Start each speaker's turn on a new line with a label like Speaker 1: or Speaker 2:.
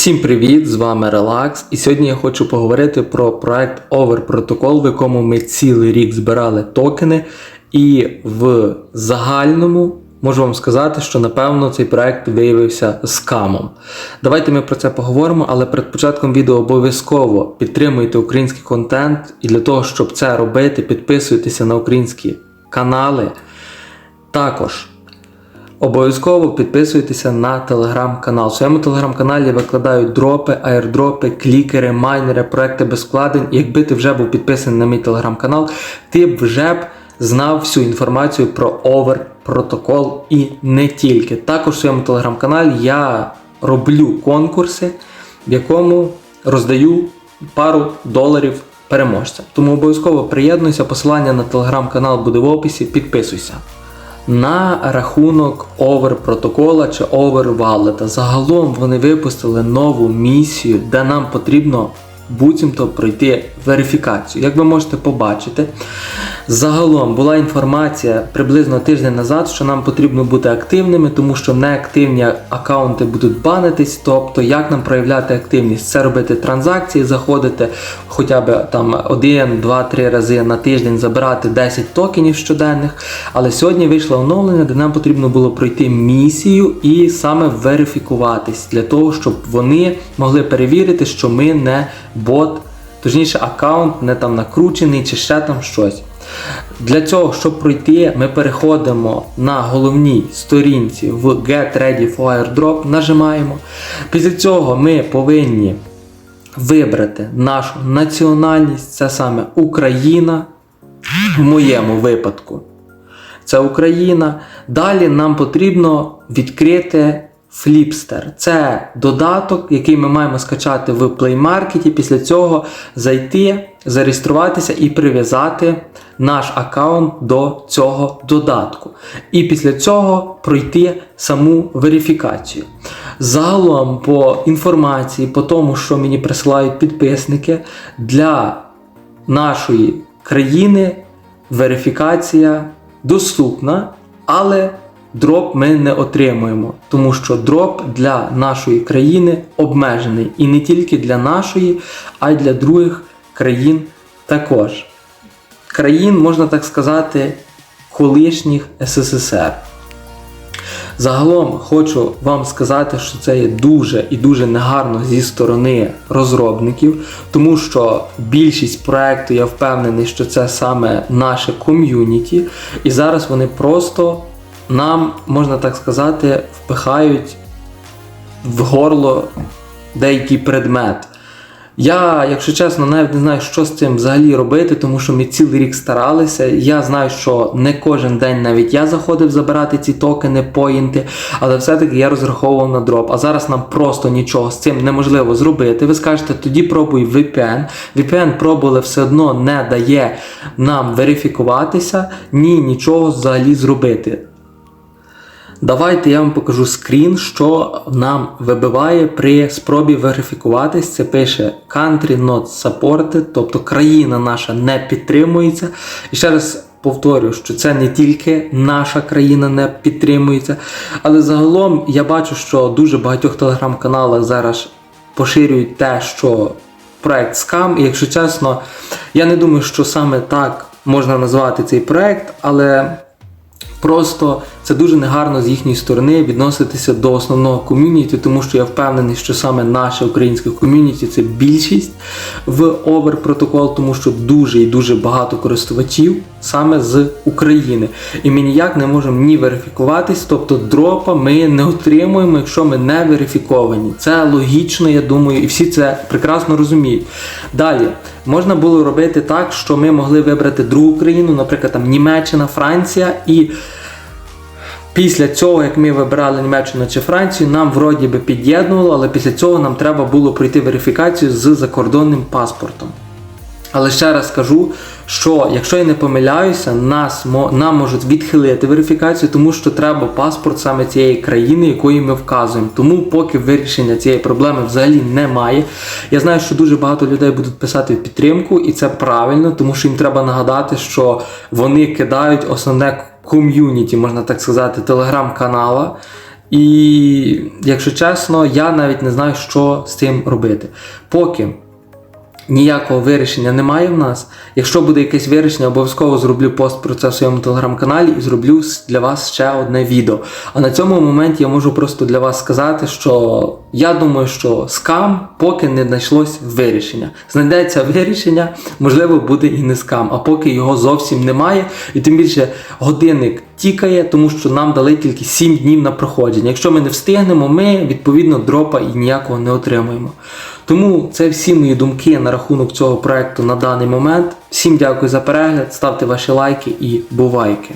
Speaker 1: Всім привіт! З вами Relax. І сьогодні я хочу поговорити про проект Over Protocol, в якому ми цілий рік збирали токени. І в загальному можу вам сказати, що напевно цей проект виявився скамом. Давайте ми про це поговоримо, але перед початком відео обов'язково підтримуйте український контент. І для того, щоб це робити, підписуйтеся на українські канали. Також. Обов'язково підписуйтеся на телеграм-канал. В своєму телеграм-каналі викладають дропи, аірдропи, клікери, майнери, проекти без вкладень. Якби ти вже був підписаний на мій телеграм-канал, ти б вже б знав всю інформацію про овер протокол і не тільки. Також в своєму телеграм-каналі я роблю конкурси, в якому роздаю пару доларів переможця. Тому обов'язково приєднуйся, посилання на телеграм-канал буде в описі, підписуйся. На рахунок овер протокола чи овер валета. Загалом вони випустили нову місію, де нам потрібно буцімто пройти верифікацію. Як ви можете побачити, загалом була інформація приблизно тиждень назад, що нам потрібно бути активними, тому що неактивні аккаунти будуть банитись. Тобто, як нам проявляти активність? Це робити транзакції, заходити хоча б там 1, 2, 3 рази на тиждень, забирати 10 токенів щоденних. Але сьогодні вийшло оновлення, де нам потрібно було пройти місію і саме верифікуватись для того, щоб вони могли перевірити, що ми не бот, точніше, аккаунт не там накручений чи ще там щось. Для цього, щоб пройти, ми переходимо на головній сторінці в Get Ready for Airdrop, нажимаємо. Після цього ми повинні вибрати нашу національність, це саме Україна, в моєму випадку. Це Україна. Далі нам потрібно відкрити Flipster. Це додаток, який ми маємо скачати в Play Market. Після цього зайти, зареєструватися і прив'язати наш аккаунт до цього додатку. І після цього пройти саму верифікацію. Загалом, по інформації, по тому, що мені присилають підписники, для нашої країни верифікація доступна, але дроп ми не отримуємо, тому що дроп для нашої країни обмежений. І не тільки для нашої, а й для других країн також. Країн, можна так сказати, колишніх СССР. Загалом хочу вам сказати, що це є дуже і дуже негарно зі сторони розробників, тому що більшість проєкту, я впевнений, що це саме наше ком'юніті, і зараз вони просто нам, можна так сказати, впихають в горло деякий предмет. Я, якщо чесно, навіть не знаю, що з цим взагалі робити, тому що ми цілий рік старалися. Я знаю, що не кожен день навіть я заходив забирати ці токени, поінти, але все-таки я розраховував на дроп. А зараз нам просто нічого з цим неможливо зробити. Ви скажете, тоді пробуй VPN. VPN пробували все одно не дає нам верифікуватися, ні нічого взагалі зробити. Давайте я вам покажу скрін, що нам вибиває при спробі верифікуватись. Це пише Country not supported, тобто країна наша не підтримується. І ще раз повторю, що це не тільки наша країна не підтримується, але загалом я бачу, що дуже багатьох телеграм-каналах зараз поширюють те, що проект скам. І якщо чесно, я не думаю, що саме так можна назвати цей проект, але. Просто це дуже негарно з їхньої сторони відноситися до основного ком'юніті, тому що я впевнений, що саме наше українське ком'юніті це більшість в Over протокол, тому що дуже і дуже багато користувачів саме з України. І ми ніяк не можемо ні верифікуватись, тобто дропа ми не отримуємо, якщо ми не верифіковані. Це логічно, я думаю, і всі це прекрасно розуміють. Далі можна було робити так, що ми могли вибрати другу країну, наприклад, там Німеччина, Франція і. Після цього, як ми вибирали Німеччину чи Францію, нам вроді би під'єднувало, але після цього нам треба було пройти верифікацію з закордонним паспортом. Але ще раз скажу, що якщо я не помиляюся, нас нам можуть відхилити верифікацію, тому що треба паспорт саме цієї країни, якої ми вказуємо. Тому поки вирішення цієї проблеми взагалі немає. Я знаю, що дуже багато людей будуть писати в підтримку, і це правильно, тому що їм треба нагадати, що вони кидають основне ком'юніті, можна так сказати, телеграм-канала. І, якщо чесно, я навіть не знаю, що з цим робити. Поки ніякого вирішення немає в нас. Якщо буде якесь вирішення, обов'язково зроблю пост про це в своєму телеграм-каналі і зроблю для вас ще одне відео. А на цьому моменті я можу просто для вас сказати, що я думаю, що скам поки не знайшлось вирішення. Знайдеться вирішення, можливо, буде і не скам, а поки його зовсім немає, і тим більше годинник тікає, тому що нам дали тільки 7 днів на проходження. Якщо ми не встигнемо, ми відповідно дропа і ніякого не отримуємо. Тому це всі мої думки на рахунок цього проекту на даний момент. Всім дякую за перегляд, ставте ваші лайки і бувайки.